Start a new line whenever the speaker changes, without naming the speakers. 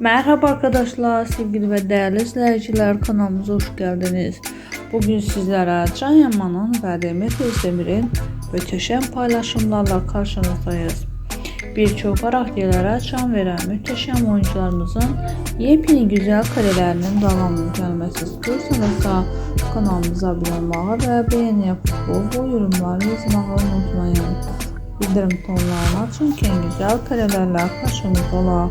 Merhaba arkadaşlar, sevgili ve değerli izleyiciler kanalımıza hoş geldiniz. Bugün sizlere Can Yaman'ın ve Demet Özdemir'in müteşem paylaşımlarla karşınızdayız. Birçok karakterlere can veren müteşem oyuncularımızın yepyeni güzel karelerinin devamlı gelmesi istiyorsanız kanalımıza abone olmayı ve beğeni yapıp bol bol yorumlar yazmayı unutmayın. Bildirim tonlarını açın ki güzel karelerle karşınızda olalım.